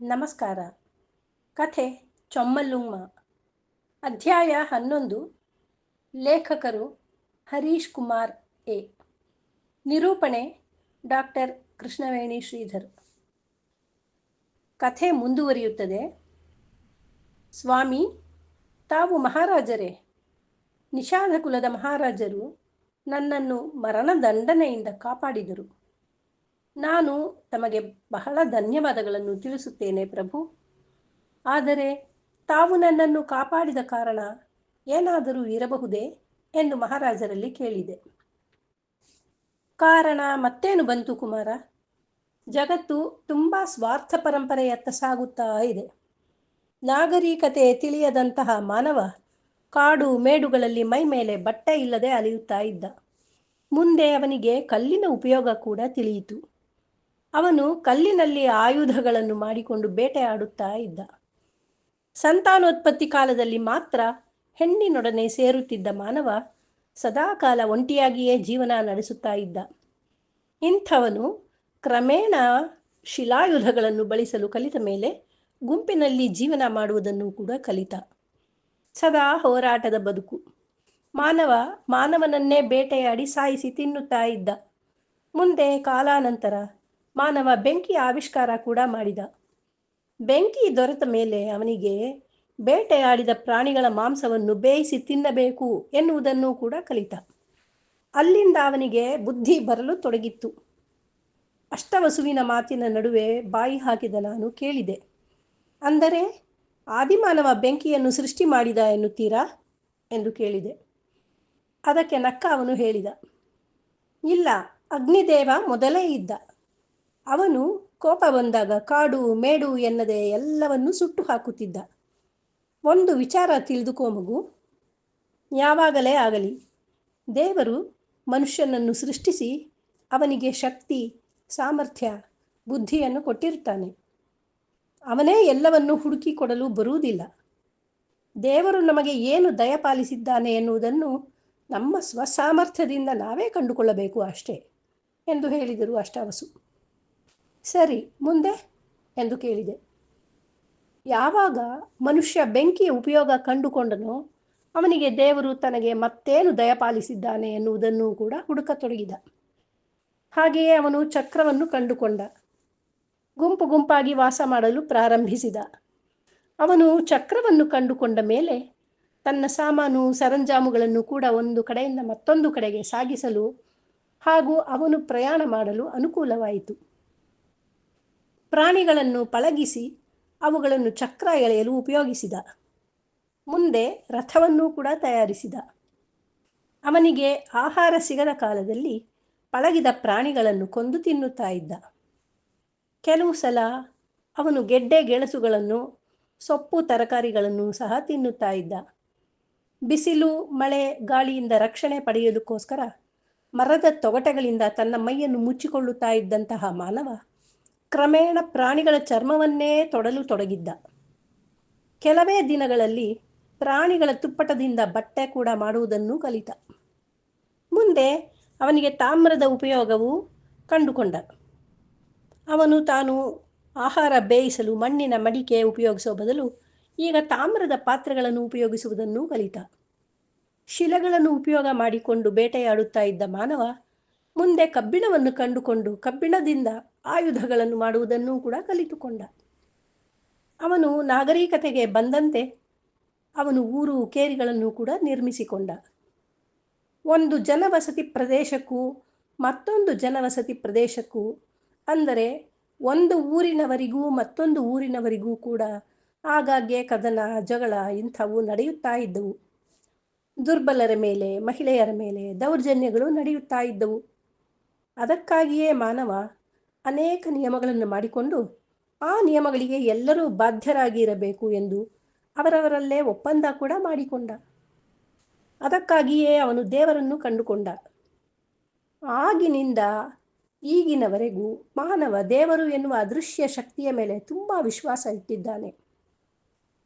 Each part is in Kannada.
ನಮಸ್ಕಾರ. ಕಥೆ ಚೊಮ್ಮಲ್ಲುಮ್ಮ. ಅಧ್ಯಾಯ ಹನ್ನೊಂದು. ಲೇಖಕರು ಹರೀಶ್ ಕುಮಾರ್ ಎ. ನಿರೂಪಣೆ ಡಾಕ್ಟರ್ ಕೃಷ್ಣವೇಣಿ ಶ್ರೀಧರ್. ಕಥೆ ಮುಂದುವರಿಯುತ್ತದೆ. ಸ್ವಾಮಿ, ತಾವು ಮಹಾರಾಜರೇ. ನಿಷಾದ ಕುಲದ ಮಹಾರಾಜರು ನನ್ನನ್ನು ಮರಣದಂಡನೆಯಿಂದ ಕಾಪಾಡಿದರು. ನಾನು ತಮಗೆ ಬಹಳ ಧನ್ಯವಾದಗಳನ್ನು ತಿಳಿಸುತ್ತೇನೆ ಪ್ರಭು. ಆದರೆ ತಾವು ನನ್ನನ್ನು ಕಾಪಾಡಿದ ಕಾರಣ ಏನಾದರೂ ಇರಬಹುದೇ ಎಂದು ಮಹಾರಾಜರಲ್ಲಿ ಕೇಳಿದೆ. ಕಾರಣ ಮತ್ತೇನು ಬಂತು ಕುಮಾರ? ಜಗತ್ತು ತುಂಬ ಸ್ವಾರ್ಥ ಪರಂಪರೆಯತ್ತ ಸಾಗುತ್ತಾ ಇದೆ. ನಾಗರಿಕತೆ ತಿಳಿಯದಂತಹ ಮಾನವ ಕಾಡು ಮೇಡುಗಳಲ್ಲಿ ಮೈ ಮೇಲೆ ಬಟ್ಟೆ ಇಲ್ಲದೆ ಅಲಿಯುತ್ತಾ ಇದ್ದ. ಮುಂದೆ ಅವನಿಗೆ ಕಲ್ಲಿನ ಉಪಯೋಗ ಕೂಡ ತಿಳಿಯಿತು. ಅವನು ಕಲ್ಲಿನಲ್ಲಿ ಆಯುಧಗಳನ್ನು ಮಾಡಿಕೊಂಡು ಬೇಟೆಯಾಡುತ್ತಾ ಇದ್ದ. ಸಂತಾನೋತ್ಪತ್ತಿ ಕಾಲದಲ್ಲಿ ಮಾತ್ರ ಹೆಣ್ಣಿನೊಡನೆ ಸೇರುತ್ತಿದ್ದ ಮಾನವ ಸದಾಕಾಲ ಒಂಟಿಯಾಗಿಯೇ ಜೀವನ ನಡೆಸುತ್ತಾ ಇದ್ದ. ಇಂಥವನು ಕ್ರಮೇಣ ಶಿಲಾಯುಧಗಳನ್ನು ಬಳಸಲು ಕಲಿತ ಮೇಲೆ ಗುಂಪಿನಲ್ಲಿ ಜೀವನ ಮಾಡುವುದನ್ನು ಕೂಡ ಕಲಿತ. ಸದಾ ಹೋರಾಟದ ಬದುಕು. ಮಾನವ ಮಾನವನನ್ನೇ ಬೇಟೆಯಾಡಿ ಸಾಯಿಸಿ ತಿನ್ನುತ್ತಾ ಇದ್ದ. ಮುಂದೆ ಕಾಲಾನಂತರ ಮಾನವ ಬೆಂಕಿ ಆವಿಷ್ಕಾರ ಕೂಡ ಮಾಡಿದ. ಬೆಂಕಿ ದೊರೆತ ಮೇಲೆ ಅವನಿಗೆ ಬೇಟೆಯಾಡಿದ ಪ್ರಾಣಿಗಳ ಮಾಂಸವನ್ನು ಬೇಯಿಸಿ ತಿನ್ನಬೇಕು ಎನ್ನುವುದನ್ನು ಕೂಡ ಕಲಿತ. ಅಲ್ಲಿಂದ ಅವನಿಗೆ ಬುದ್ಧಿ ಬರಲು ತೊಡಗಿತ್ತು. ಅಷ್ಟವಸುವಿನ ಮಾತಿನ ನಡುವೆ ಬಾಯಿ ಹಾಕಿದ ನಾನು ಕೇಳಿದೆ. ಅಂದರೆ, ಆದಿಮಾನವ ಬೆಂಕಿಯನ್ನು ಸೃಷ್ಟಿ ಮಾಡಿದ ಎನ್ನುತ್ತೀರಾ? ಎಂದು ಕೇಳಿದೆ. ಅದಕ್ಕೆ ನಕ್ಕ ಅವನು ಹೇಳಿದ. ಇಲ್ಲ, ಅಗ್ನಿದೇವ ಮೊದಲೇ ಇದ್ದ. ಅವನು ಕೋಪ ಬಂದಾಗ ಕಾಡು, ಮೇಡು ಎನ್ನದೆ ಎಲ್ಲವನ್ನೂ ಸುಟ್ಟು ಹಾಕುತ್ತಿದ್ದ. ಒಂದು ವಿಚಾರ ತಿಳಿದುಕೋ ಮಗು. ಯಾವಾಗಲೇ ಆಗಲಿ, ದೇವರು ಮನುಷ್ಯನನ್ನು ಸೃಷ್ಟಿಸಿ ಅವನಿಗೆ ಶಕ್ತಿ, ಸಾಮರ್ಥ್ಯ, ಬುದ್ಧಿಯನ್ನು ಕೊಟ್ಟಿರುತ್ತಾನೆ. ಅವನೇ ಎಲ್ಲವನ್ನು ಹುಡುಕಿ ಕೊಡಲು ಬರುವುದಿಲ್ಲ. ದೇವರು ನಮಗೆ ಏನು ದಯಪಾಲಿಸಿದ್ದಾನೆ ಎನ್ನುವುದನ್ನು ನಮ್ಮ ಸ್ವಸಾಮರ್ಥ್ಯದಿಂದ ನಾವೇ ಕಂಡುಕೊಳ್ಳಬೇಕು ಅಷ್ಟೇ ಎಂದು ಹೇಳಿದರು ಅಷ್ಟಾವಸು. ಸರಿ, ಮುಂದೆ? ಎಂದು ಕೇಳಿದೆ. ಯಾವಾಗ ಮನುಷ್ಯ ಬೆಂಕಿಯ ಉಪಯೋಗ ಕಂಡುಕೊಂಡನೋ, ಅವನಿಗೆ ದೇವರು ತನಗೆ ಮತ್ತೇನು ದಯಪಾಲಿಸಿದ್ದಾನೆ ಎನ್ನುವುದನ್ನು ಕೂಡ ಹುಡುಕತೊಡಗಿದ ಹಾಗೆಯೇ ಅವನು ಚಕ್ರವನ್ನು ಕಂಡುಕೊಂಡ. ಗುಂಪು ಗುಂಪಾಗಿ ವಾಸ ಮಾಡಲು ಪ್ರಾರಂಭಿಸಿದ. ಅವನು ಚಕ್ರವನ್ನು ಕಂಡುಕೊಂಡ ಮೇಲೆ ತನ್ನ ಸಾಮಾನು, ಸರಂಜಾಮುಗಳನ್ನು ಕೂಡ ಒಂದು ಕಡೆಯಿಂದ ಮತ್ತೊಂದು ಕಡೆಗೆ ಸಾಗಿಸಲು ಹಾಗೂ ಅವನು ಪ್ರಯಾಣ ಮಾಡಲು ಅನುಕೂಲವಾಯಿತು. ಪ್ರಾಣಿಗಳನ್ನು ಪಳಗಿಸಿ ಅವುಗಳನ್ನು ಚಕ್ರ ಎಳೆಯಲು ಉಪಯೋಗಿಸಿದ. ಮುಂದೆ ರಥವನ್ನೂ ಕೂಡ ತಯಾರಿಸಿದ. ಅವನಿಗೆ ಆಹಾರ ಸಿಗದ ಕಾಲದಲ್ಲಿ ಪಳಗಿದ ಪ್ರಾಣಿಗಳನ್ನು ಕೊಂದು ತಿನ್ನುತ್ತಾ ಇದ್ದ. ಕೆಲವು ಸಲ ಅವನು ಗೆಡ್ಡೆ ಗೆಣಸುಗಳನ್ನು, ಸೊಪ್ಪು ತರಕಾರಿಗಳನ್ನು ಸಹ ತಿನ್ನುತ್ತಾ ಇದ್ದ. ಬಿಸಿಲು, ಮಳೆ, ಗಾಳಿಯಿಂದ ರಕ್ಷಣೆ ಪಡೆಯುವುದಕ್ಕೋಸ್ಕರ ಮರದ ತೊಗಟೆಗಳಿಂದ ತನ್ನ ಮೈಯನ್ನು ಮುಚ್ಚಿಕೊಳ್ಳುತ್ತಾ ಇದ್ದಂತಹ ಮಾನವ ಕ್ರಮೇಣ ಪ್ರಾಣಿಗಳ ಚರ್ಮವನ್ನೇ ತೊಡಲು ತೊಡಗಿದ್ದ. ಕೆಲವೇ ದಿನಗಳಲ್ಲಿ ಪ್ರಾಣಿಗಳ ತುಪ್ಪಟದಿಂದ ಬಟ್ಟೆ ಕೂಡ ಮಾಡುವುದನ್ನು ಕಲಿತ. ಮುಂದೆ ಅವನಿಗೆ ತಾಮ್ರದ ಉಪಯೋಗವು ಕಂಡುಕೊಂಡ. ಅವನು ತಾನು ಆಹಾರ ಬೇಯಿಸಲು ಮಣ್ಣಿನ ಮಡಿಕೆ ಉಪಯೋಗಿಸುವ ಬದಲು ಈಗ ತಾಮ್ರದ ಪಾತ್ರೆಗಳನ್ನು ಉಪಯೋಗಿಸುವುದನ್ನು ಕಲಿತ. ಶಿಲೆಗಳನ್ನು ಉಪಯೋಗ ಮಾಡಿಕೊಂಡು ಬೇಟೆಯಾಡುತ್ತಾ ಇದ್ದ ಮಾನವ ಮುಂದೆ ಕಬ್ಬಿಣವನ್ನು ಕಂಡುಕೊಂಡು ಕಬ್ಬಿಣದಿಂದ ಆಯುಧಗಳನ್ನು ಮಾಡುವುದನ್ನು ಕೂಡ ಕಲಿತುಕೊಂಡ. ಅವನು ನಾಗರಿಕತೆಗೆ ಬಂದಂತೆ ಅವನು ಊರು ಕೇರಿಗಳನ್ನು ಕೂಡ ನಿರ್ಮಿಸಿಕೊಂಡ. ಒಂದು ಜನವಸತಿ ಪ್ರದೇಶಕ್ಕೂ ಮತ್ತೊಂದು ಜನವಸತಿ ಪ್ರದೇಶಕ್ಕೂ, ಅಂದರೆ ಒಂದು ಊರಿನವರಿಗೂ ಮತ್ತೊಂದು ಊರಿನವರಿಗೂ ಕೂಡ ಆಗಾಗ್ಗೆ ಕದನ, ಜಗಳ ಇಂಥವು ನಡೆಯುತ್ತಾ ಇದ್ದವು. ದುರ್ಬಲರ ಮೇಲೆ, ಮಹಿಳೆಯರ ಮೇಲೆ ದೌರ್ಜನ್ಯಗಳು ನಡೆಯುತ್ತಾ ಇದ್ದವು. ಅದಕ್ಕಾಗಿಯೇ ಮಾನವ ಅನೇಕ ನಿಯಮಗಳನ್ನು ಮಾಡಿಕೊಂಡು ಆ ನಿಯಮಗಳಿಗೆ ಎಲ್ಲರೂ ಬಾಧ್ಯರಾಗಿ ಇರಬೇಕು ಎಂದು ಅವರವರಲ್ಲೇ ಒಪ್ಪಂದ ಕೂಡ ಮಾಡಿಕೊಂಡ. ಅದಕ್ಕಾಗಿಯೇ ಅವನು ದೇವರನ್ನು ಕಂಡುಕೊಂಡ. ಆಗಿನಿಂದ ಈಗಿನವರೆಗೂ ಮಾನವ ದೇವರು ಎನ್ನುವ ಅದೃಶ್ಯ ಶಕ್ತಿಯ ಮೇಲೆ ತುಂಬ ವಿಶ್ವಾಸ ಇಟ್ಟಿದ್ದಾನೆ.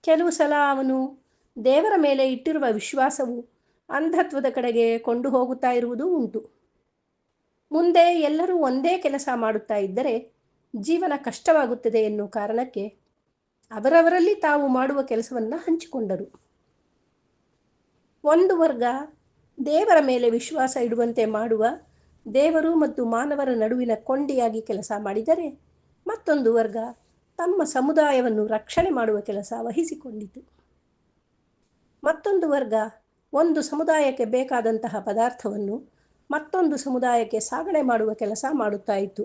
ಕೆಲವು ಸಲ ಅವನು ದೇವರ ಮೇಲೆ ಇಟ್ಟಿರುವ ವಿಶ್ವಾಸವು ಅಂಧತ್ವದ ಕಡೆಗೆ ಕೊಂಡು ಹೋಗುತ್ತಾ ಇರುವುದೂ ಉಂಟು. ಮುಂದೆ ಎಲ್ಲರೂ ಒಂದೇ ಕೆಲಸ ಮಾಡುತ್ತಾ ಇದ್ದರೆ ಜೀವನ ಕಷ್ಟವಾಗುತ್ತದೆ ಎನ್ನುವ ಕಾರಣಕ್ಕೆ ಅವರವರಲ್ಲಿ ತಾವು ಮಾಡುವ ಕೆಲಸವನ್ನು ಹಂಚಿಕೊಂಡರು. ಒಂದು ವರ್ಗ ದೇವರ ಮೇಲೆ ವಿಶ್ವಾಸ ಇಡುವಂತೆ ಮಾಡುವ ದೇವರು ಮತ್ತು ಮಾನವರ ನಡುವಿನ ಕೊಂಡಿಯಾಗಿ ಕೆಲಸ ಮಾಡಿದರೆ ಮತ್ತೊಂದು ವರ್ಗ ತಮ್ಮ ಸಮುದಾಯವನ್ನು ರಕ್ಷಣೆ ಮಾಡುವ ಕೆಲಸ ವಹಿಸಿಕೊಂಡಿತು. ಮತ್ತೊಂದು ವರ್ಗ ಒಂದು ಸಮುದಾಯಕ್ಕೆ ಬೇಕಾದಂತಹ ಪದಾರ್ಥವನ್ನು ಮತ್ತೊಂದು ಸಮುದಾಯಕ್ಕೆ ಸಾಗಣೆ ಮಾಡುವ ಕೆಲಸ ಮಾಡುತ್ತಾ ಇತ್ತು.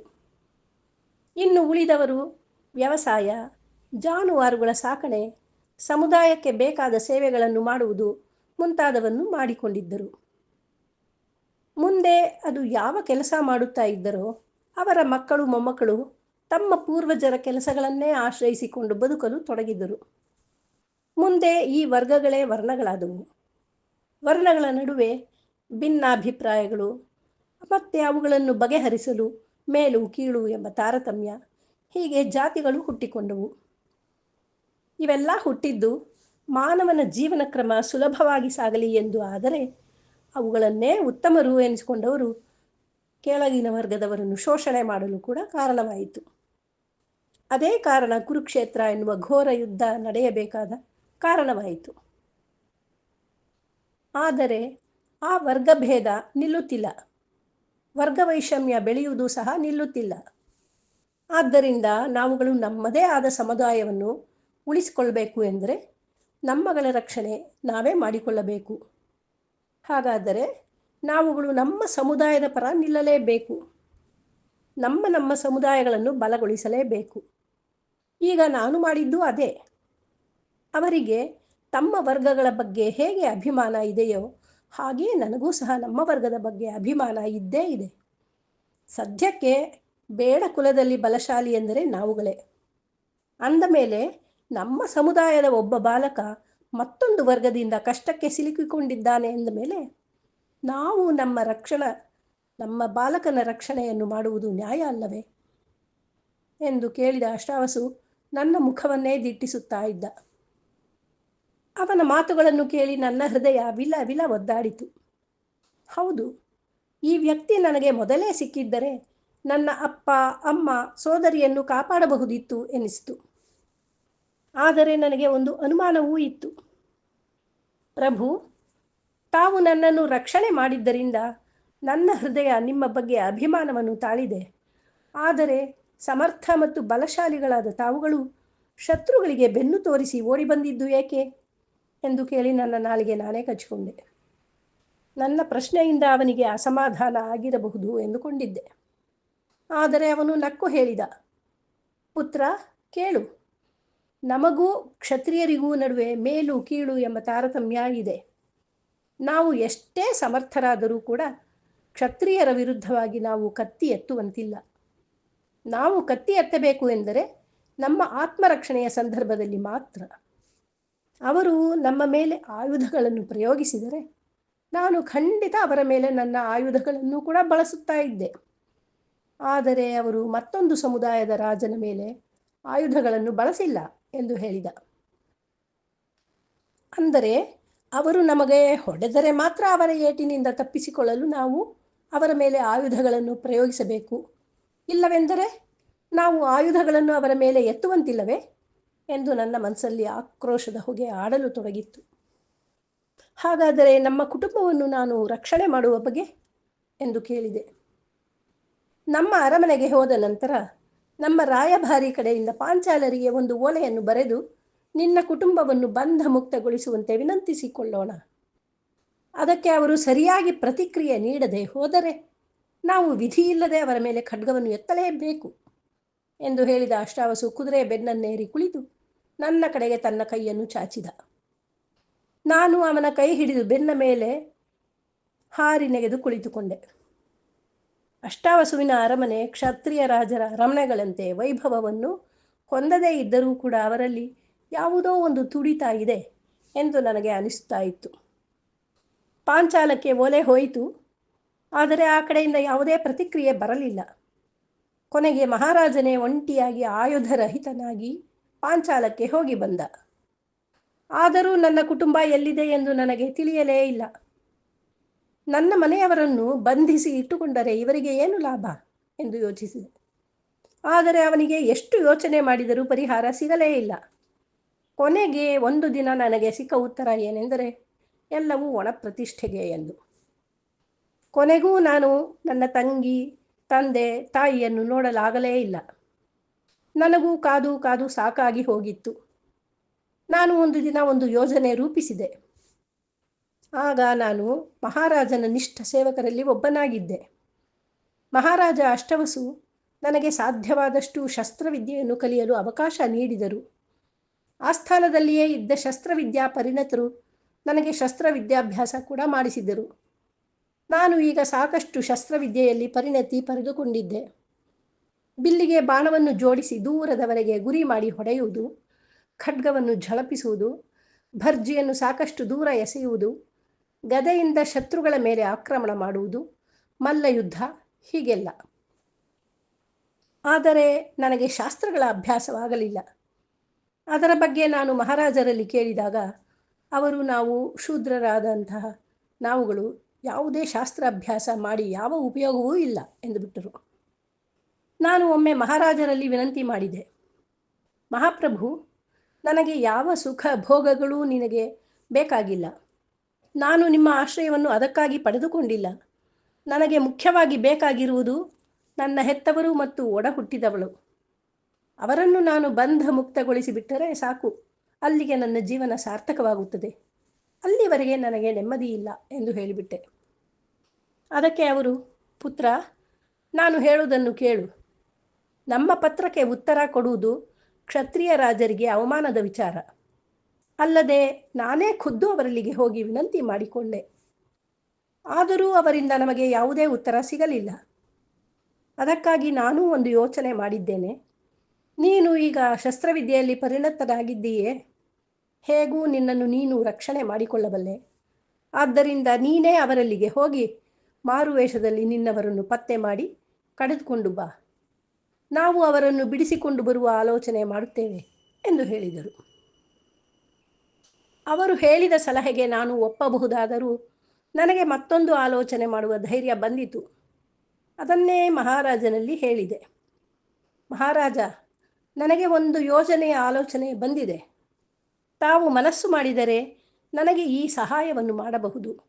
ಇನ್ನು ಉಳಿದವರು ವ್ಯವಸಾಯ, ಜಾನುವಾರುಗಳ ಸಾಕಣೆ, ಸಮುದಾಯಕ್ಕೆ ಬೇಕಾದ ಸೇವೆಗಳನ್ನು ಮಾಡುವುದು ಮುಂತಾದವನ್ನು ಮಾಡಿಕೊಂಡಿದ್ದರು. ಮುಂದೆ ಅದು ಯಾವ ಕೆಲಸ ಮಾಡುತ್ತಾ ಇದ್ದರೋ, ಅವರ ಮಕ್ಕಳು ಮೊಮ್ಮಕ್ಕಳು ತಮ್ಮ ಪೂರ್ವಜರ ಕೆಲಸಗಳನ್ನೇ ಆಶ್ರಯಿಸಿಕೊಂಡು ಬದುಕಲು ತೊಡಗಿದರು ಮುಂದೆ ಈ ವರ್ಗಗಳೇ ವರ್ಣಗಳಾದವು. ವರ್ಣಗಳ ನಡುವೆ ಭಿನ್ನಾಭಿಪ್ರಾಯಗಳು, ಮತ್ತು ಅವುಗಳನ್ನು ಬಗೆಹರಿಸಲು ಮೇಲು ಕೀಳು ಎಂಬ ತಾರತಮ್ಯ ಹೀಗೆ ಜಾತಿಗಳು ಹುಟ್ಟಿಕೊಂಡವು. ಇವೆಲ್ಲ ಹುಟ್ಟಿದ್ದು ಮಾನವನ ಜೀವನ ಕ್ರಮ ಸುಲಭವಾಗಿ ಸಾಗಲಿ ಎಂದು ಆದರೆ ಅವುಗಳನ್ನೇ ಉತ್ತಮರು ಎನಿಸಿಕೊಂಡವರು ಕೆಳಗಿನ ವರ್ಗದವರನ್ನು ಶೋಷಣೆ ಮಾಡಲು ಕೂಡ ಕಾರಣವಾಯಿತು. ಅದೇ ಕಾರಣ ಕುರುಕ್ಷೇತ್ರ ಎನ್ನುವ ಘೋರ ಯುದ್ಧ ನಡೆಯಬೇಕಾದ ಕಾರಣವಾಯಿತು. ಆದರೆ ಆ ವರ್ಗಭೇದ ನಿಲ್ಲುತ್ತಿಲ್ಲ. ವರ್ಗವೈಷಮ್ಯ ಬೆಳೆಯುವುದು ಸಹ ನಿಲ್ಲುತ್ತಿಲ್ಲ. ಆದ್ದರಿಂದ ನಾವುಗಳು ನಮ್ಮದೇ ಆದ ಸಮುದಾಯವನ್ನು ಉಳಿಸಿಕೊಳ್ಬೇಕು ಎಂದರೆ ನಮ್ಮಗಳ ರಕ್ಷಣೆ ನಾವೇ ಮಾಡಿಕೊಳ್ಳಬೇಕು. ಹಾಗಾದರೆ ನಾವುಗಳು ನಮ್ಮ ಸಮುದಾಯದ ಪರ ನಿಲ್ಲಲೇಬೇಕು. ನಮ್ಮ ನಮ್ಮ ಸಮುದಾಯಗಳನ್ನು ಬಲಗೊಳಿಸಲೇಬೇಕು. ಈಗ ನಾನು ಮಾಡಿದ್ದು ಅದೇ. ಅವರಿಗೆ ತಮ್ಮ ವರ್ಗಗಳ ಬಗ್ಗೆ ಹೇಗೆ ಅಭಿಮಾನ ಇದೆಯೋ ಹಾಗೆಯೇ ನನಗೂ ಸಹ ನಮ್ಮ ವರ್ಗದ ಬಗ್ಗೆ ಅಭಿಮಾನ ಇದ್ದೇ ಇದೆ. ಸದ್ಯಕ್ಕೆ ಬೇಡ ಕುಲದಲ್ಲಿ ಬಲಶಾಲಿ ಎಂದರೆ ನಾವುಗಳೇ. ಅಂದ ಮೇಲೆ ನಮ್ಮ ಸಮುದಾಯದ ಒಬ್ಬ ಬಾಲಕ ಮತ್ತೊಂದು ವರ್ಗದಿಂದ ಕಷ್ಟಕ್ಕೆ ಸಿಲುಕಿಕೊಂಡಿದ್ದಾನೆ ಎಂದ ಮೇಲೆ ನಾವು ನಮ್ಮ ರಕ್ಷಣಾ, ನಮ್ಮ ಬಾಲಕನ ರಕ್ಷಣೆಯನ್ನು ಮಾಡುವುದು ನ್ಯಾಯ ಅಲ್ಲವೇ? ಎಂದು ಕೇಳಿದ ಅಷ್ಟಾವಸು ನನ್ನ ಮುಖವನ್ನೇ ದಿಟ್ಟಿಸುತ್ತಾ ಇದ್ದ. ಅವನ ಮಾತುಗಳನ್ನು ಕೇಳಿ ನನ್ನ ಹೃದಯ ವಿಲ ವಿಲ ಒದ್ದಾಡಿತು. ಹೌದು, ಈ ವ್ಯಕ್ತಿ ನನಗೆ ಮೊದಲೇ ಸಿಕ್ಕಿದ್ದರೆ ನನ್ನ ಅಪ್ಪ, ಅಮ್ಮ, ಸೋದರಿಯನ್ನು ಕಾಪಾಡಬಹುದಿತ್ತು ಎನಿಸಿತು. ಆದರೆ ನನಗೆ ಒಂದು ಅನುಮಾನವೂ ಇತ್ತು. ಪ್ರಭು, ತಾವು ನನ್ನನ್ನು ರಕ್ಷಣೆ ಮಾಡಿದ್ದರಿಂದ ನನ್ನ ಹೃದಯ ನಿಮ್ಮ ಬಗ್ಗೆ ಅಭಿಮಾನವನ್ನು ತಾಳಿದೆ. ಆದರೆ ಸಮರ್ಥ ಮತ್ತು ಬಲಶಾಲಿಗಳಾದ ತಾವುಗಳು ಶತ್ರುಗಳಿಗೆ ಬೆನ್ನು ತೋರಿಸಿ ಓಡಿ ಬಂದಿದ್ದು ಏಕೆ? ಎಂದು ಕೇಳಿ ನನ್ನ ನಾಲಿಗೆ ನಾನೇ ಕಚ್ಚಿಕೊಂಡೆ. ನನ್ನ ಪ್ರಶ್ನೆಯಿಂದ ಅವನಿಗೆ ಅಸಮಾಧಾನ ಆಗಿರಬಹುದು ಎಂದುಕೊಂಡಿದ್ದೆ. ಆದರೆ ಅವನು ನಕ್ಕು ಹೇಳಿದ, ಪುತ್ರ, ಕೇಳು. ನಮಗೂ ಕ್ಷತ್ರಿಯರಿಗೂ ನಡುವೆ ಮೇಲು ಕೀಳು ಎಂಬ ತಾರತಮ್ಯ ಇದೆ. ನಾವು ಎಷ್ಟೇ ಸಮರ್ಥರಾದರೂ ಕೂಡ ಕ್ಷತ್ರಿಯರ ವಿರುದ್ಧವಾಗಿ ನಾವು ಕತ್ತಿ ಎತ್ತುವಂತಿಲ್ಲ. ನಾವು ಕತ್ತಿ ಎತ್ತಬೇಕು ಎಂದರೆ ನಮ್ಮ ಆತ್ಮರಕ್ಷಣೆಯ ಸಂದರ್ಭದಲ್ಲಿ ಮಾತ್ರ. ಅವರು ನಮ್ಮ ಮೇಲೆ ಆಯುಧಗಳನ್ನು ಪ್ರಯೋಗಿಸಿದರೆ ನಾನು ಖಂಡಿತ ಅವರ ಮೇಲೆ ನನ್ನ ಆಯುಧಗಳನ್ನು ಕೂಡ ಬಳಸುತ್ತಾ ಇದ್ದೆ. ಆದರೆ ಅವರು ಮತ್ತೊಂದು ಸಮುದಾಯದ ರಾಜನ ಮೇಲೆ ಆಯುಧಗಳನ್ನು ಬಳಸಿಲ್ಲ ಎಂದು ಹೇಳಿದ. ಅಂದರೆ ಅವರು ನಮಗೆ ಹೊಡೆದರೆ ಮಾತ್ರ ಅವರ ಏಟಿನಿಂದ ತಪ್ಪಿಸಿಕೊಳ್ಳಲು ನಾವು ಅವರ ಮೇಲೆ ಆಯುಧಗಳನ್ನು ಪ್ರಯೋಗಿಸಬೇಕು. ಇಲ್ಲವೆಂದರೆ ನಾವು ಆಯುಧಗಳನ್ನು ಅವರ ಮೇಲೆ ಎತ್ತುವಂತಿಲ್ಲವೇ? ಎಂದು ನನ್ನ ಮನಸ್ಸಲ್ಲಿ ಆಕ್ರೋಶದ ಹೊಗೆ ಆಡಲು ತೊಡಗಿತ್ತು. ಹಾಗಾದರೆ ನಮ್ಮ ಕುಟುಂಬವನ್ನು ನಾನು ರಕ್ಷಣೆ ಮಾಡುವ ಬಗ್ಗೆ ಎಂದು ಕೇಳಿದೆ. ನಮ್ಮ ಅರಮನೆಗೆ ಹೋದ ನಂತರ ನಮ್ಮ ರಾಯಭಾರಿ ಕಡೆಯಿಂದ ಪಾಂಚಾಲರಿಗೆ ಒಂದು ಓಲೆಯನ್ನು ಬರೆದು ನಿನ್ನ ಕುಟುಂಬವನ್ನು ಬಂಧ ಮುಕ್ತಗೊಳಿಸುವಂತೆ ವಿನಂತಿಸಿಕೊಳ್ಳೋಣ. ಅದಕ್ಕೆ ಅವರು ಸರಿಯಾಗಿ ಪ್ರತಿಕ್ರಿಯೆ ನೀಡದೆ ಹೋದರೆ ನಾವು ವಿಧಿಯಿಲ್ಲದೆ ಅವರ ಮೇಲೆ ಖಡ್ಗವನ್ನು ಎತ್ತಲೇಬೇಕು ಎಂದು ಹೇಳಿದ ಅಷ್ಟಾವಸು ಕುದುರೆ ಬೆನ್ನನ್ನೇರಿ ಕುಳಿತು ನನ್ನ ಕಡೆಗೆ ತನ್ನ ಕೈಯನ್ನು ಚಾಚಿದ. ನಾನು ಅವನ ಕೈ ಹಿಡಿದು ಬೆನ್ನ ಮೇಲೆ ಹಾರಿ ನೆಗೆದು ಕುಳಿತುಕೊಂಡೆ. ಅಷ್ಟಾವಸುವಿನ ಅರಮನೆ ಕ್ಷತ್ರಿಯ ರಾಜರ ಅರಮನೆಗಳಂತೆ ವೈಭವವನ್ನು ಹೊಂದದೇ ಇದ್ದರೂ ಕೂಡ ಅವರಲ್ಲಿ ಯಾವುದೋ ಒಂದು ತುಡಿತ ಇದೆ ಎಂದು ನನಗೆ ಅನಿಸುತ್ತಾ ಇತ್ತು ಪಾಂಚಾಲಕ್ಕೆ ಒಲೆ ಹೋಯಿತು. ಆದರೆ ಆ ಕಡೆಯಿಂದ ಯಾವುದೇ ಪ್ರತಿಕ್ರಿಯೆ ಬರಲಿಲ್ಲ. ಕೊನೆಗೆ ಮಹಾರಾಜನೇ ಒಂಟಿಯಾಗಿ ಆಯುಧರಹಿತನಾಗಿ ಪಾಂಚಾಲಕ್ಕೆ ಹೋಗಿ ಬಂದ. ಆದರೂ ನನ್ನ ಕುಟುಂಬ ಎಲ್ಲಿದೆ ಎಂದು ನನಗೆ ತಿಳಿಯಲೇ ಇಲ್ಲ. ನನ್ನ ಮನೆಯವರನ್ನು ಬಂಧಿಸಿ ಇಟ್ಟುಕೊಂಡರೆ ಇವರಿಗೆ ಏನು ಲಾಭ? ಎಂದು ಯೋಚಿಸಿದೆ. ಆದರೆ ಅವನಿಗೆ ಎಷ್ಟು ಯೋಚನೆ ಮಾಡಿದರೂ ಪರಿಹಾರ ಸಿಗಲೇ ಇಲ್ಲ. ಕೊನೆಗೆ ಒಂದು ದಿನ ನನಗೆ ಸಿಕ್ಕ ಉತ್ತರ ಏನೆಂದರೆ, ಎಲ್ಲವೂ ಒಣ ಪ್ರತಿಷ್ಠೆಗೆ ಎಂದು. ಕೊನೆಗೂ ನಾನು ನನ್ನ ತಂಗಿ, ತಂದೆ, ತಾಯಿಯನ್ನು ನೋಡಲಾಗಲೇ ಇಲ್ಲ. ನನಗೂ ಕಾದು ಕಾದು ಸಾಕಾಗಿ ಹೋಗಿತ್ತು. ನಾನು ಒಂದು ದಿನ ಒಂದು ಯೋಜನೆ ರೂಪಿಸಿದೆ. ಆಗ ನಾನು ಮಹಾರಾಜನ ನಿಷ್ಠ ಸೇವಕರಲ್ಲಿ ಒಬ್ಬನಾಗಿದ್ದೆ. ಮಹಾರಾಜ ಅಷ್ಟವಸು ನನಗೆ ಸಾಧ್ಯವಾದಷ್ಟು ಶಸ್ತ್ರವಿದ್ಯೆಯನ್ನು ಕಲಿಯಲು ಅವಕಾಶ ನೀಡಿದರು. ಆಸ್ಥಾನದಲ್ಲಿಯೇ ಇದ್ದ ಶಸ್ತ್ರವಿದ್ಯಾ ಪರಿಣತರು ನನಗೆ ಶಸ್ತ್ರವಿದ್ಯಾಭ್ಯಾಸ ಕೂಡ ಮಾಡಿಸಿದರು. ನಾನು ಈಗ ಸಾಕಷ್ಟು ಶಸ್ತ್ರವಿದ್ಯೆಯಲ್ಲಿ ಪರಿಣತಿ ಪಡೆದುಕೊಂಡಿದ್ದೆ. ಬಿಲ್ಲಿಗೆ ಬಾಣವನ್ನು ಜೋಡಿಸಿ ದೂರದವರೆಗೆ ಗುರಿ ಮಾಡಿ ಹೊಡೆಯುವುದು, ಖಡ್ಗವನ್ನು ಝಳಪಿಸುವುದು, ಭರ್ಜಿಯನ್ನು ಸಾಕಷ್ಟು ದೂರ ಎಸೆಯುವುದು, ಗದೆಯಿಂದ ಶತ್ರುಗಳ ಮೇಲೆ ಆಕ್ರಮಣ ಮಾಡುವುದು, ಮಲ್ಲಯುದ್ಧ ಹೀಗೆಲ್ಲ. ಆದರೆ ನನಗೆ ಶಾಸ್ತ್ರಗಳ ಅಭ್ಯಾಸವಾಗಲಿಲ್ಲ. ಅದರ ಬಗ್ಗೆ ನಾನು ಮಹಾರಾಜರಲ್ಲಿ ಕೇಳಿದಾಗ, ಅವರು ನಾವು ಶೂದ್ರರಾದಂತಹ ನಾವುಗಳು ಯಾವುದೇ ಶಾಸ್ತ್ರ ಅಭ್ಯಾಸ ಮಾಡಿ ಯಾವ ಉಪಯೋಗವೂ ಇಲ್ಲ ಎಂದುಬಿಟ್ಟರು ನಾನು ಒಮ್ಮೆ ಮಹಾರಾಜರಲ್ಲಿ ವಿನಂತಿ ಮಾಡಿದೆ. ಮಹಾಪ್ರಭು, ನನಗೆ ಯಾವ ಸುಖ ಭೋಗಗಳೂ ನಿನಗೆ ಬೇಕಾಗಿಲ್ಲ. ನಾನು ನಿಮ್ಮ ಆಶ್ರಯವನ್ನು ಅದಕ್ಕಾಗಿ ಪಡೆದುಕೊಂಡಿಲ್ಲ. ನನಗೆ ಮುಖ್ಯವಾಗಿ ಬೇಕಾಗಿರುವುದು ನನ್ನ ಹೆತ್ತವರು ಮತ್ತು ಒಡ ಹುಟ್ಟಿದವಳು ಅವರನ್ನು ನಾನು ಬಂಧ ಮುಕ್ತಗೊಳಿಸಿಬಿಟ್ಟರೆ ಸಾಕು. ಅಲ್ಲಿಗೆ ನನ್ನ ಜೀವನ ಸಾರ್ಥಕವಾಗುತ್ತದೆ. ಅಲ್ಲಿವರೆಗೆ ನನಗೆ ನೆಮ್ಮದಿ ಇಲ್ಲ ಎಂದು ಹೇಳಿಬಿಟ್ಟೆ. ಅದಕ್ಕೆ ಅವರು, ಪುತ್ರ, ನಾನು ಹೇಳುವುದನ್ನು ಕೇಳು. ನಮ್ಮ ಪತ್ರಕ್ಕೆ ಉತ್ತರ ಕೊಡುವುದು ಕ್ಷತ್ರಿಯ ರಾಜರಿಗೆ ಅವಮಾನದ ವಿಚಾರ. ಅಲ್ಲದೆ ನಾನೇ ಖುದ್ದು ಅವರಲ್ಲಿಗೆ ಹೋಗಿ ವಿನಂತಿ ಮಾಡಿಕೊಂಡೆ. ಆದರೂ ಅವರಿಂದ ನಮಗೆ ಯಾವುದೇ ಉತ್ತರ ಸಿಗಲಿಲ್ಲ. ಅದಕ್ಕಾಗಿ ನಾನೂ ಒಂದು ಯೋಚನೆ ಮಾಡಿದ್ದೇನೆ. ನೀನು ಈಗ ಶಸ್ತ್ರವಿದ್ಯೆಯಲ್ಲಿ ಪರಿಣತನಾಗಿದ್ದೀಯೇ? ಹೇಗೂ ನಿನ್ನನ್ನು ನೀನು ರಕ್ಷಣೆ ಮಾಡಿಕೊಳ್ಳಬಲ್ಲೆ? ಆದ್ದರಿಂದ ನೀನೇ ಅವರಲ್ಲಿಗೆ ಹೋಗಿ ಮಾರುವೇಷದಲ್ಲಿ ನಿನ್ನವರನ್ನು ಪತ್ತೆ ಮಾಡಿ ಕಡಿದುಕೊಂಡು ಬಾ. ನಾವು ಅವರನ್ನು ಬಿಡಿಸಿಕೊಂಡು ಬರುವ ಆಲೋಚನೆ ಮಾಡುತ್ತೇವೆ ಎಂದು ಹೇಳಿದರು. ಅವರು ಹೇಳಿದ ಸಲಹೆಗೆ ನಾನು ಒಪ್ಪಬಹುದಾದರೂ ನನಗೆ ಮತ್ತೊಂದು ಆಲೋಚನೆ ಮಾಡುವ ಧೈರ್ಯ ಬಂದಿತು. ಅದನ್ನೇ ಮಹಾರಾಜನಲ್ಲಿ ಹೇಳಿದೆ. ಮಹಾರಾಜ, ನನಗೆ ಒಂದು ಯೋಜನೆಯ ಆಲೋಚನೆ ಬಂದಿದೆ. ತಾವು ಮನಸ್ಸು ಮಾಡಿದರೆ ನನಗೆ ಈ ಸಹಾಯವನ್ನು ಮಾಡಬಹುದು.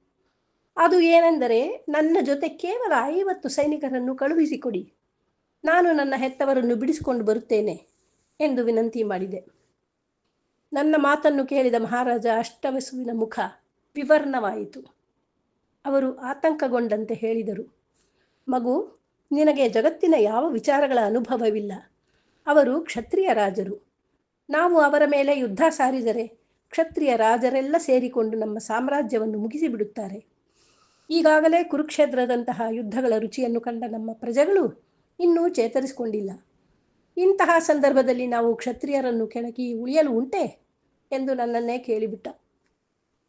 ಅದು ಏನೆಂದರೆ ನನ್ನ ಜೊತೆ ಕೇವಲ ಐವತ್ತು ಸೈನಿಕರನ್ನು ಕಳುಹಿಸಿಕೊಡಿ. ನಾನು ನನ್ನ ಹೆತ್ತವರನ್ನು ಬಿಡಿಸಿಕೊಂಡು ಬರುತ್ತೇನೆ ಎಂದು ವಿನಂತಿ ಮಾಡಿದೆ. ನನ್ನ ಮಾತನ್ನು ಕೇಳಿದ ಮಹಾರಾಜ ಅಷ್ಟವಸುವಿನ ಮುಖ ವಿವರ್ಣವಾಯಿತು. ಅವರು ಆತಂಕಗೊಂಡಂತೆ ಹೇಳಿದರು, ಮಗು, ನಿನಗೆ ಜಗತ್ತಿನ ಯಾವ ವಿಚಾರಗಳ ಅನುಭವವಿಲ್ಲ. ಅವರು ಕ್ಷತ್ರಿಯ ರಾಜರು. ನಾವು ಅವರ ಮೇಲೆ ಯುದ್ಧ ಸಾರಿದರೆ ಕ್ಷತ್ರಿಯ ರಾಜರೆಲ್ಲ ಸೇರಿಕೊಂಡು ನಮ್ಮ ಸಾಮ್ರಾಜ್ಯವನ್ನು ಮುಗಿಸಿಬಿಡುತ್ತಾರೆ. ಈಗಾಗಲೇ ಕುರುಕ್ಷೇತ್ರದಂತಹ ಯುದ್ಧಗಳ ರುಚಿಯನ್ನು ಕಂಡ ನಮ್ಮ ಪ್ರಜೆಗಳು ಇನ್ನೂ ಚೇತರಿಸಿಕೊಂಡಿಲ್ಲ. ಇಂತಹ ಸಂದರ್ಭದಲ್ಲಿ ನಾವು ಕ್ಷತ್ರಿಯರನ್ನು ಕೆಣಕಿ ಉಳಿಯಲು ಉಂಟೆ ಎಂದು ನನ್ನನ್ನೇ ಕೇಳಿಬಿಟ್ಟ.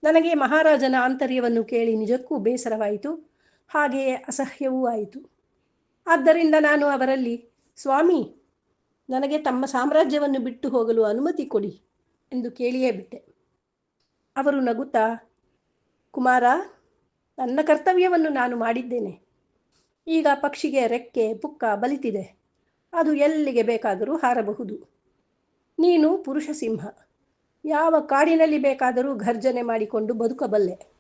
ನನಗೆ ಮಹಾರಾಜನ ಆಂತರ್ಯವನ್ನು ಕೇಳಿ ನಿಜಕ್ಕೂ ಬೇಸರವಾಯಿತು. ಹಾಗೆಯೇ ಅಸಹ್ಯವೂ ಆಯಿತು. ಆದ್ದರಿಂದ ನಾನು ಅವರಲ್ಲಿ, ಸ್ವಾಮಿ, ನನಗೆ ತಮ್ಮ ಸಾಮ್ರಾಜ್ಯವನ್ನು ಬಿಟ್ಟು ಹೋಗಲು ಅನುಮತಿ ಕೊಡಿ ಎಂದು ಕೇಳಿಯೇ ಬಿಟ್ಟೆ. ಅವರು ನಗುತ್ತಾ, ಕುಮಾರ, ನನ್ನ ಕರ್ತವ್ಯವನ್ನು ನಾನು ಮಾಡಿದ್ದೇನೆ. ಈಗ ಪಕ್ಷಿಗೆ ರೆಕ್ಕೆ ಪುಕ್ಕ ಬಲಿತಿದೆ. ಅದು ಎಲ್ಲಿಗೆ ಬೇಕಾದರೂ ಹಾರಬಹುದು. ನೀನು ಪುರುಷ ಸಿಂಹ. ಯಾವ ಕಾಡಿನಲ್ಲಿ ಬೇಕಾದರೂ ಘರ್ಜನೆ ಮಾಡಿಕೊಂಡು ಬದುಕಬಲ್ಲೆ.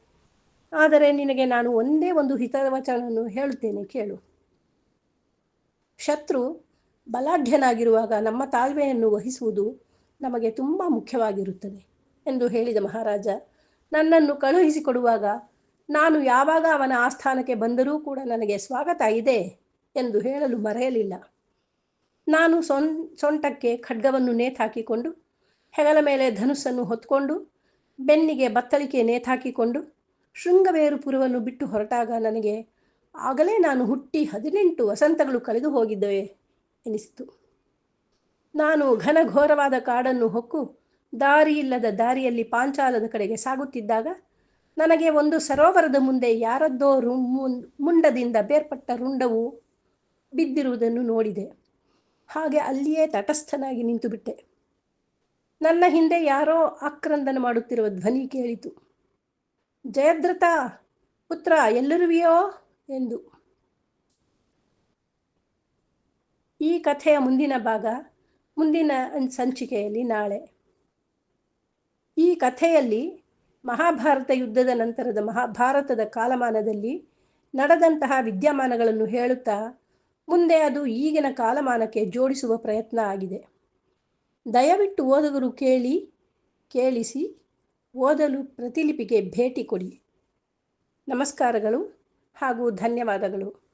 ಆದರೆ ನಿನಗೆ ನಾನು ಒಂದೇ ಒಂದು ಹಿತವಚನವನ್ನು ಹೇಳುತ್ತೇನೆ, ಕೇಳು. ಶತ್ರು ಬಲಾಢ್ಯನಾಗಿರುವಾಗ ನಮ್ಮ ತಾಳ್ವೆಯನ್ನು ವಹಿಸುವುದು ನಮಗೆ ತುಂಬ ಮುಖ್ಯವಾಗಿರುತ್ತದೆ ಎಂದು ಹೇಳಿದ ಮಹಾರಾಜ, ನನ್ನನ್ನು ಕಳುಹಿಸಿಕೊಡುವಾಗ ನಾನು ಯಾವಾಗ ಅವನ ಆಸ್ಥಾನಕ್ಕೆ ಬಂದರೂ ಕೂಡ ನನಗೆ ಸ್ವಾಗತ ಇದೆ ಎಂದು ಹೇಳಲು ಮರೆಯಲಿಲ್ಲ. ನಾನು ಸೊನ್, ಸೊಂಟಕ್ಕೆ ಖಡ್ಗವನ್ನು ನೇತಾಕಿಕೊಂಡು, ಹೆಗಲ ಮೇಲೆ ಧನುಸ್ಸನ್ನು ಹೊತ್ಕೊಂಡು, ಬೆನ್ನಿಗೆ ಬತ್ತಳಿಕೆ ನೇತಾಕಿಕೊಂಡು ಶೃಂಗವೇರುಪುರವನ್ನು ಬಿಟ್ಟು ಹೊರಟಾಗ ನನಗೆ, ಆಗಲೇ ನಾನು ಹುಟ್ಟಿ ಹದಿನೆಂಟು ವಸಂತಗಳು ಕಳೆದು ಹೋಗಿದ್ದವೆ ಎನಿಸಿತು. ನಾನು ಘನಘೋರವಾದ ಕಾಡನ್ನು ಹೊಕ್ಕು ದಾರಿ ಇಲ್ಲದ ದಾರಿಯಲ್ಲಿ ಪಾಂಚಾಲದ ಕಡೆಗೆ ಸಾಗುತ್ತಿದ್ದಾಗ ನನಗೆ ಒಂದು ಸರೋವರದ ಮುಂದೆ ಯಾರದ್ದೋ ರು ಮುಂಡದಿಂದ ಬೇರ್ಪಟ್ಟ ರುಂಡವು ಬಿದ್ದಿರುವುದನ್ನು ನೋಡಿದೆ. ಹಾಗೆ ಅಲ್ಲಿಯೇ ತಟಸ್ಥನಾಗಿ ನಿಂತುಬಿಟ್ಟೆ. ನನ್ನ ಹಿಂದೆ ಯಾರೋ ಆಕ್ರಂದನ ಮಾಡುತ್ತಿರುವ ಧ್ವನಿ ಕೇಳಿತು. ಜಯದ್ರತ ಪುತ್ರ, ಎಲ್ಲರುವಿಯೋ ಎಂದು. ಈ ಕಥೆಯ ಮುಂದಿನ ಭಾಗ, ಮುಂದಿನ ಸಂಚಿಕೆಯಲ್ಲಿ ನಾಳೆ. ಈ ಕಥೆಯಲ್ಲಿ ಮಹಾಭಾರತ ಯುದ್ಧದ ನಂತರದ ಮಹಾಭಾರತದ ಕಾಲಮಾನದಲ್ಲಿ ನಡೆದಂತಹ ವಿದ್ಯಮಾನಗಳನ್ನು ಹೇಳುತ್ತಾ ಮುಂದೆ ಅದು ಈಗಿನ ಕಾಲಮಾನಕ್ಕೆ ಜೋಡಿಸುವ ಪ್ರಯತ್ನ ಆಗಿದೆ. ದಯವಿಟ್ಟು ಓದುಗರು ಕೇಳಿ, ಕೇಳಿಸಿ, ಓದಲು ಪ್ರತಿಲಿಪಿಗೆ ಭೇಟಿ ಕೊಡಿ. ನಮಸ್ಕಾರಗಳು ಹಾಗೂ ಧನ್ಯವಾದಗಳು.